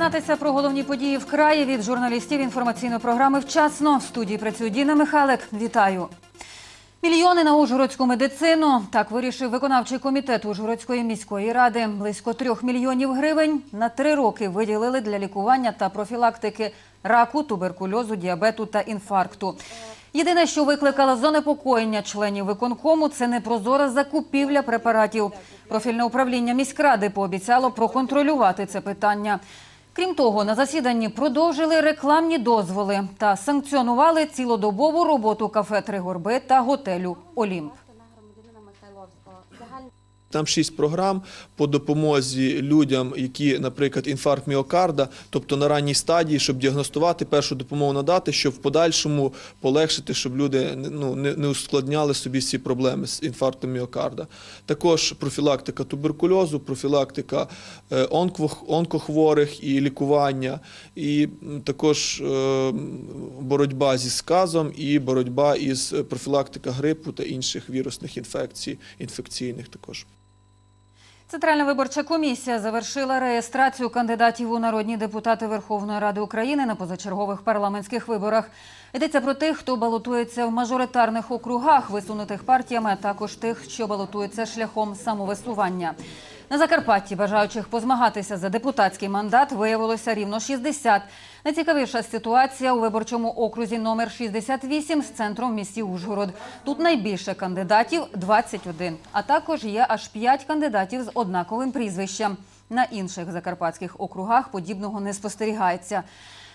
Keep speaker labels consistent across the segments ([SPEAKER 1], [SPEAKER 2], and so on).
[SPEAKER 1] дізнатися про головні події в краї від журналістів інформаційної програми вчасно. В студії працює Діна Михайлик. Вітаю. Мільйони на Ужгородську медицину. Так вирішив виконавчий комітет Ужгородської міської ради. Близько трьох мільйонів гривень на три роки виділили для лікування та профілактики раку, туберкульозу, діабету та інфаркту. Єдине, що викликало занепокоєння членів виконкому, це непрозора закупівля препаратів. Профільне управління міськради пообіцяло проконтролювати це питання. Крім того, на засіданні продовжили рекламні дозволи та санкціонували цілодобову роботу кафе «Три горби» та готелю Олімп.
[SPEAKER 2] Там шість програм по допомозі людям, які, наприклад, інфаркт міокарда, тобто на ранній стадії, щоб діагностувати, першу допомогу надати, щоб в подальшому полегшити, щоб люди ну, не, не ускладняли собі ці проблеми з інфарктом міокарда. Також профілактика туберкульозу, профілактика е, онкохворих і лікування, і також е, боротьба зі сказом і боротьба із профілактика грипу та інших вірусних інфекцій, інфекційних також.
[SPEAKER 1] Центральна виборча комісія завершила реєстрацію кандидатів у народні депутати Верховної Ради України на позачергових парламентських виборах. Йдеться про тих, хто балотується в мажоритарних округах, висунутих партіями, а також тих, що балотуються шляхом самовисування. На Закарпатті бажаючих позмагатися за депутатський мандат виявилося рівно 60. Найцікавіша ситуація у виборчому окрузі номер 68 з центром місті Ужгород. Тут найбільше кандидатів 21, а також є аж 5 кандидатів з однаковим прізвищем. На інших закарпатських округах подібного не спостерігається.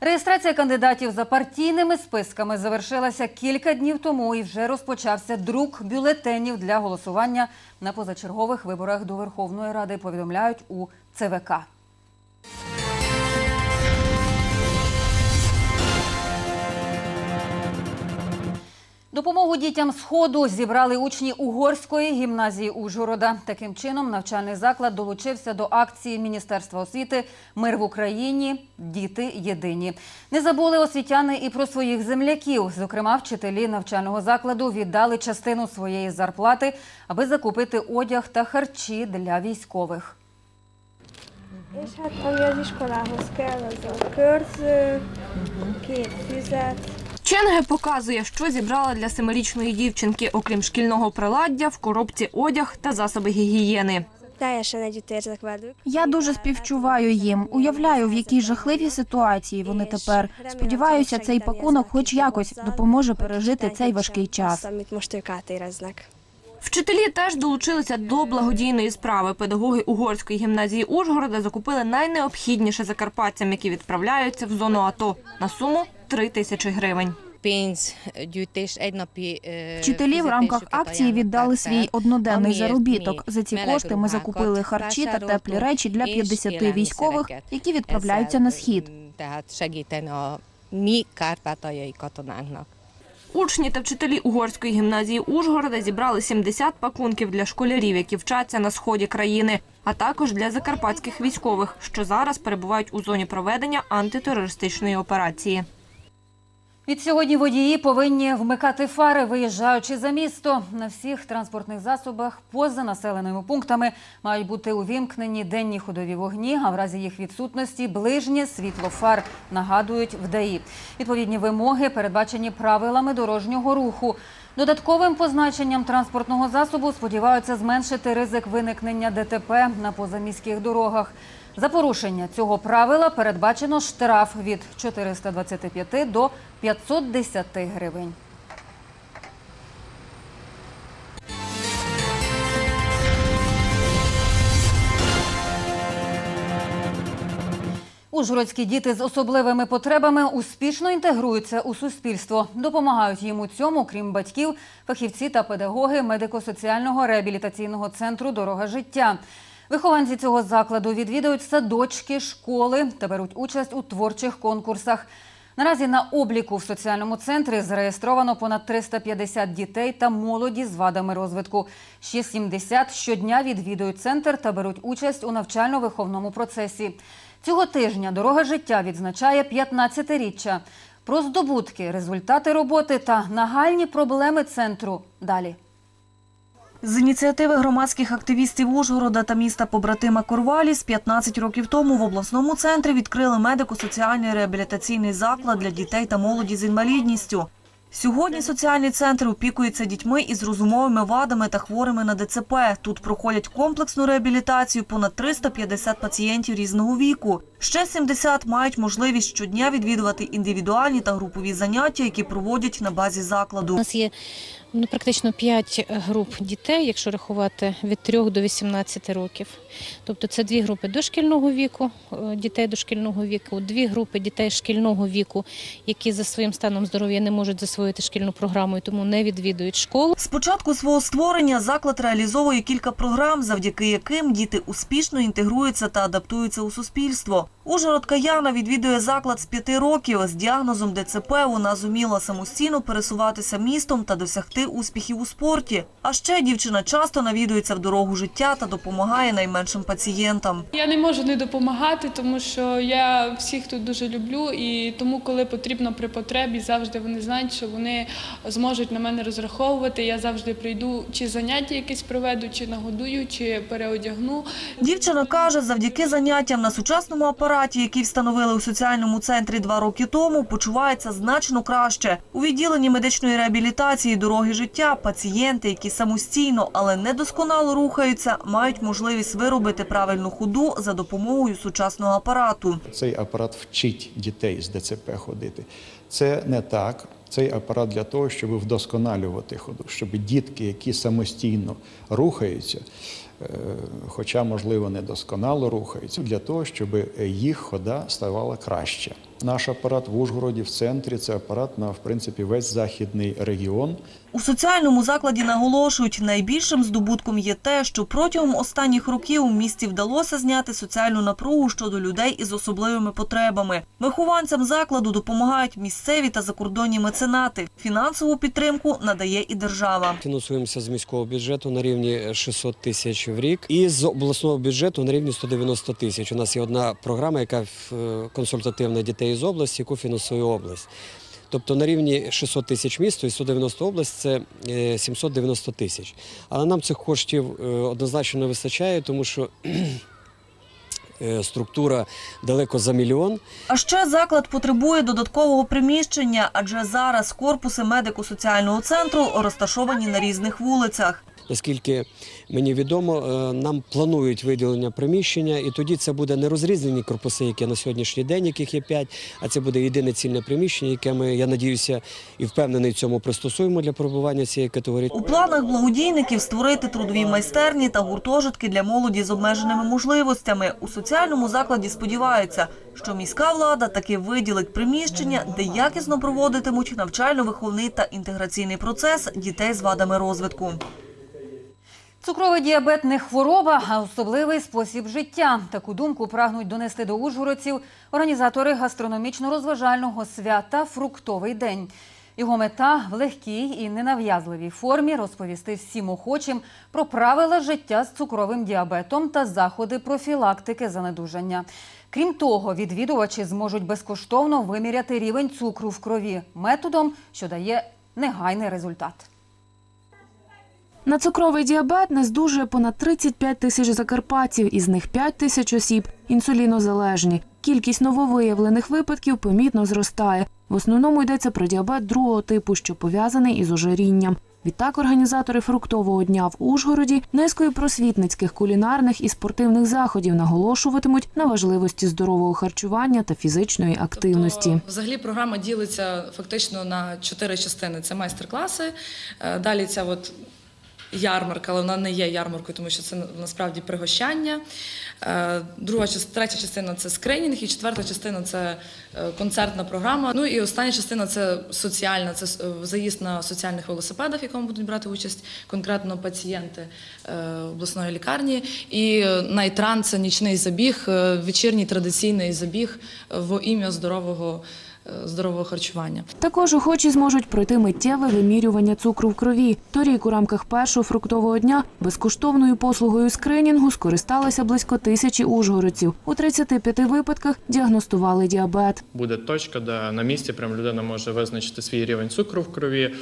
[SPEAKER 1] Реєстрація кандидатів за партійними списками завершилася кілька днів тому і вже розпочався друк бюлетенів для голосування на позачергових виборах до Верховної Ради, повідомляють у ЦВК. Допомогу дітям Сходу зібрали учні Угорської гімназії Ужгорода. Таким чином, навчальний заклад долучився до акції Міністерства освіти Мир в Україні. Діти єдині. Не забули освітяни і про своїх земляків. Зокрема, вчителі навчального закладу віддали частину своєї зарплати, аби закупити одяг та харчі для військових.
[SPEAKER 3] És hát ami az iskolához kell, az a
[SPEAKER 4] Ченге показує, що зібрала для семирічної дівчинки, окрім шкільного приладдя, в коробці одяг та засоби гігієни.
[SPEAKER 5] Я дуже співчуваю їм. Уявляю, в якій жахливій ситуації вони тепер. Сподіваюся, цей пакунок хоч якось допоможе пережити цей важкий час.
[SPEAKER 4] Вчителі теж долучилися до благодійної справи. Педагоги угорської гімназії Ужгорода закупили найнеобхідніше закарпатцям, які відправляються в зону АТО на суму 3 тисячі гривень.
[SPEAKER 6] е,
[SPEAKER 5] Вчителі в рамках акції віддали свій одноденний заробіток. За ці кошти ми закупили харчі та теплі речі для
[SPEAKER 6] és
[SPEAKER 5] 50 військових, які відправляються на схід.
[SPEAKER 4] Учні та вчителі угорської гімназії Ужгорода зібрали 70 пакунків для школярів, які вчаться на сході країни, а також для закарпатських військових, що зараз перебувають у зоні проведення антитерористичної операції.
[SPEAKER 1] Від сьогодні водії повинні вмикати фари, виїжджаючи за місто. На всіх транспортних засобах поза населеними пунктами мають бути увімкнені денні ходові вогні, а в разі їх відсутності ближнє світло фар, нагадують в ДАІ. Відповідні вимоги передбачені правилами дорожнього руху. Додатковим позначенням транспортного засобу сподіваються зменшити ризик виникнення ДТП на позаміських дорогах. За порушення цього правила передбачено штраф від 425 до 510 гривень. Ужгородські діти з особливими потребами успішно інтегруються у суспільство. Допомагають їм у цьому, крім батьків, фахівці та педагоги медико-соціального реабілітаційного центру Дорога життя. Вихованці цього закладу відвідують садочки, школи та беруть участь у творчих конкурсах. Наразі на обліку в соціальному центрі зареєстровано понад 350 дітей та молоді з вадами розвитку. Ще 70 щодня відвідують центр та беруть участь у навчально-виховному процесі. Цього тижня дорога життя відзначає 15-річчя. Про здобутки, результати роботи та нагальні проблеми центру далі.
[SPEAKER 7] З ініціативи громадських активістів Ужгорода та міста побратима Корваліс 15 років тому в обласному центрі відкрили медико-соціальний реабілітаційний заклад для дітей та молоді з інвалідністю. Сьогодні соціальний центр опікується дітьми із розумовими вадами та хворими на ДЦП. Тут проходять комплексну реабілітацію понад 350 пацієнтів різного віку. Ще 70 мають можливість щодня відвідувати індивідуальні та групові заняття, які проводять на базі
[SPEAKER 8] У
[SPEAKER 7] закладу.
[SPEAKER 8] нас є ну, практично 5 груп дітей, якщо рахувати від 3 до 18 років. Тобто це дві групи дошкільного віку, е, дітей дошкільного віку, дві групи дітей шкільного віку, які за своїм станом здоров'я не можуть засвоїти шкільну програму і тому не відвідують школу.
[SPEAKER 7] З початку свого створення заклад реалізовує кілька програм, завдяки яким діти успішно інтегруються та адаптуються у суспільство. Ужгородка Яна відвідує заклад з п'яти років. З діагнозом ДЦП вона зуміла самостійно пересуватися містом та досягти успіхів у спорті. А ще дівчина часто навідується в дорогу життя та допомагає найменшим пацієнтам.
[SPEAKER 9] Я не можу не допомагати, тому що я всіх тут дуже люблю, і тому, коли потрібно при потребі, завжди вони знають, що вони зможуть на мене розраховувати. Я завжди прийду, чи заняття якесь проведу, чи нагодую, чи переодягну.
[SPEAKER 7] Дівчина каже, завдяки заняттям на сучасному апараті, який встановили у соціальному центрі два роки тому, почувається значно краще. У відділенні медичної реабілітації дороги життя пацієнти, які самостійно, але недосконало рухаються, мають можливість виробити правильну ходу за допомогою сучасного апарату.
[SPEAKER 10] Цей апарат вчить дітей з ДЦП ходити. Це не так. Цей апарат для того, щоб вдосконалювати ходу, щоб дітки, які самостійно рухаються, е, хоча, можливо, недосконало рухаються, для того, щоб їх хода ставала краще. Наш апарат в Ужгороді в центрі це апарат на в принципі весь західний регіон.
[SPEAKER 7] У соціальному закладі наголошують, найбільшим здобутком є те, що протягом останніх років у місті вдалося зняти соціальну напругу щодо людей із особливими потребами. Вихованцям закладу допомагають місцеві та закордонні меценати. Фінансову підтримку надає і держава.
[SPEAKER 11] Фінансуємося з міського бюджету на рівні 600 тисяч в рік і з обласного бюджету на рівні 190 тисяч. У нас є одна програма, яка е, консультативна дітей з області, яку фінансує область. Тобто на рівні 600 тисяч місто і 190 область це е, 790 тисяч. Але нам цих коштів е, однозначно не вистачає, тому що е, структура далеко за мільйон.
[SPEAKER 7] А ще заклад потребує додаткового приміщення, адже зараз корпуси медико-соціального центру розташовані на різних вулицях.
[SPEAKER 11] Наскільки мені відомо, е, нам планують виділення приміщення, і тоді це буде не розрізнені корпуси, які на сьогоднішній день, яких є п'ять, а це буде єдине цільне приміщення, яке ми, я надіюся, і впевнений в цьому пристосуємо для перебування цієї категорії.
[SPEAKER 7] У планах благодійників створити трудові майстерні та гуртожитки для молоді з обмеженими можливостями. У соціальному закладі сподіваються, що міська влада таки виділить приміщення, де якісно проводитимуть навчально-виховний та інтеграційний процес дітей з вадами розвитку.
[SPEAKER 1] Цукровий діабет не хвороба, а особливий спосіб життя. Таку думку прагнуть донести до ужгородців організатори гастрономічно-розважального свята Фруктовий день. Його мета в легкій і ненав'язливій формі розповісти всім охочим про правила життя з цукровим діабетом та заходи профілактики занедужання. Крім того, відвідувачі зможуть безкоштовно виміряти рівень цукру в крові методом, що дає негайний результат.
[SPEAKER 12] На цукровий діабет не здужує понад 35 тисяч закарпатців, із них 5 тисяч осіб інсулінозалежні. Кількість нововиявлених випадків помітно зростає. В основному йдеться про діабет другого типу, що пов'язаний із ожирінням. Відтак організатори фруктового дня в Ужгороді низкою просвітницьких, кулінарних і спортивних заходів наголошуватимуть на важливості здорового харчування та фізичної активності.
[SPEAKER 13] Тобто, взагалі програма ділиться фактично на чотири частини: це майстер-класи. е, Далі ця от ярмарка, але вона не є ярмаркою, тому що це насправді пригощання. Е, Друга третя частина це скринінг, і четверта частина це е, концертна програма. Ну і остання частина це соціальна, це е, заїзд на соціальних велосипедах, в якому будуть брати участь конкретно пацієнти обласної лікарні. І е, найтран це нічний забіг, вечірній традиційний забіг в ім'я здорового, здорового харчування.
[SPEAKER 12] Також охочі зможуть пройти миттєве вимірювання цукру в крові. Торік у рамках першого фруктового дня безкоштовною послугою скринінгу скористалися близько тисячі ужгородців. У 35 випадках діагностували діабет.
[SPEAKER 14] буде точка, де на місці прям людина може визначити свій рівень цукру в крові,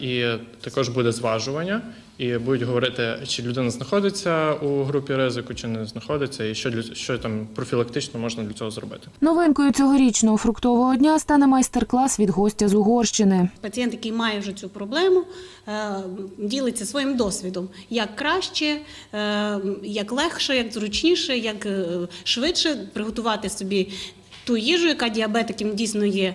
[SPEAKER 14] І також буде зважування, і будуть говорити, чи людина знаходиться у групі ризику, чи не знаходиться, і що для що там профілактично можна для цього зробити.
[SPEAKER 12] Новинкою цьогорічного фруктового дня стане майстер-клас від гостя з Угорщини.
[SPEAKER 15] Пацієнт, який має вже цю проблему, е, ділиться своїм досвідом, як краще, е, як легше, як зручніше, як е, швидше приготувати собі ту їжу, яка діабетикам дійсно є е, е,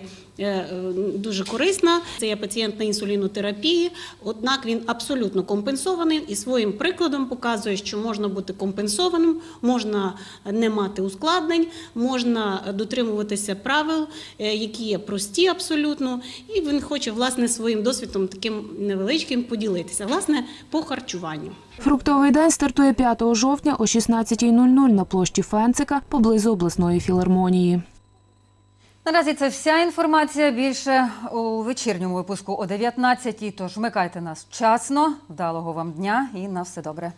[SPEAKER 15] дуже корисна. Це є пацієнт на інсулінотерапії, однак він абсолютно компенсований і своїм прикладом показує, що можна бути компенсованим, можна не мати ускладнень, можна дотримуватися правил, е, які є прості абсолютно, і він хоче власне своїм досвідом таким невеличким поділитися, власне, по харчуванню.
[SPEAKER 12] Фруктовий день стартує 5 жовтня о 16.00 на площі Фенцика поблизу обласної філармонії.
[SPEAKER 1] Наразі це вся інформація. Більше у вечірньому випуску о 19-й. Тож вмикайте нас вчасно. Вдалого вам дня і на все добре.